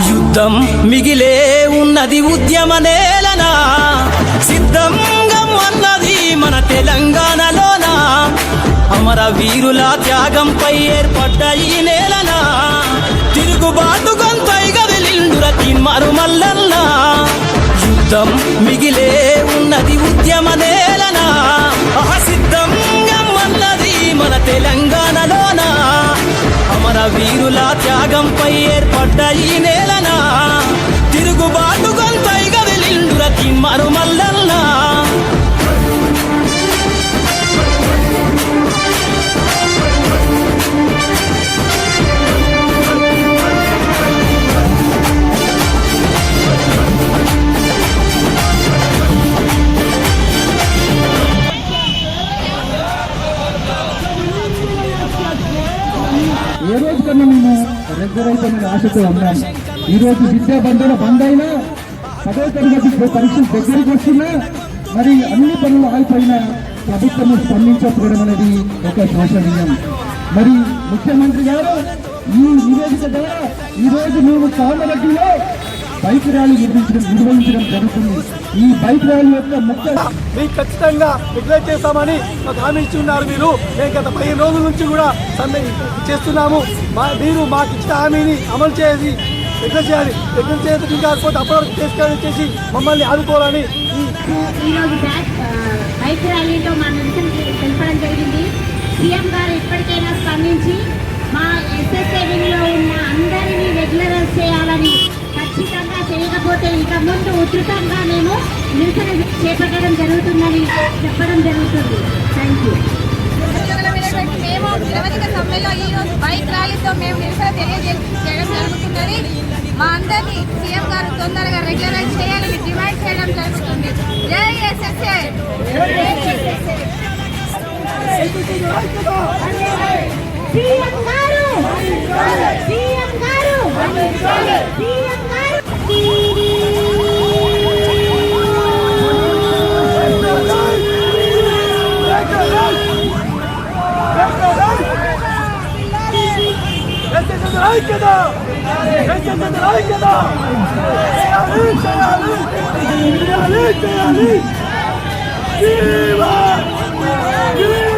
యుద్ధం మిగిలే ఉన్నది ఉద్యమ నేలనా? సిద్ధంగా అన్నది మన తెలంగాణలోన? అమర వీరుల త్యాగంపై ఏర్పడ్డ ఈ నేలనా? తిరుగుబాటు గొంతైగ వెలిండుర తిమ్మరు యుద్ధం మిగిలే వీరుల త్యాగంపై ఏర్పడ్డ ఈ నేల కన్నా మేము రెగ్యులర్ అయిపోయిన ఆశతో అన్నాం ఈరోజు విద్యా బంధువుల బంద్ అయినా పదో తరగతి పరీక్షలు దగ్గరికి వస్తున్నా మరి అన్ని పనులు ఆగిపోయినా ప్రభుత్వం స్పందించకపోవడం అనేది ఒక శోషణీయం. మరి ముఖ్యమంత్రి గారు ఈ నివేదిక ద్వారా ఈరోజు మేము కామరెడ్డిలో బైక్ ర్యాలీ నిర్వహించడం నిర్వహించడం జరుగుతుంది. ఈ బైక్ ర్యాలీ యొక్క ముఖ్య మీకు ఖచ్చితంగా రెగ్యులేట్ చేస్తామని మాకు హామీ ఇచ్చి ఉన్నారు మీరు. మేము గత పదిహేను రోజుల నుంచి కూడా సమ్మె చేస్తున్నాము. మా మీరు మాకు ఇచ్చిన హామీని అమలు చేసి రెగ్యులేట్ చేయాలి. రెగ్యులేట్ చేయడానికి కాకపోతే అప్పటివరకు తీసుకొని చేసి మమ్మల్ని ఆదుకోవాలని ఈరోజు బైక్ ర్యాలీలో మా నిరసన తెలపడం జరిగింది. సీఎం గారు ఇప్పటికైనా చేయకపోతే ఇక ముందు ఉధృతంగా మేము నిరసన చేపట్టడం జరుగుతుందని చెప్పడం జరుగుతుంది. థ్యాంక్ యూ మేము నిరవధిక సమ్మెలో ఈ రోజు బైక్ ర్యాలీతో మేము నిరసన తెలియజేయడం జరుగుతున్నది. మా అందరినీ సీఎం గారు తొందరగా రెగ్యులరైజ్ చేయాలని డిమాండ్ చేయడం జరుగుతుంది. జై ఎస్ఎస్ఏ! సీఎం గారు! సీఎం గారు ないけど別にないけどやるってやるやるってやる君は君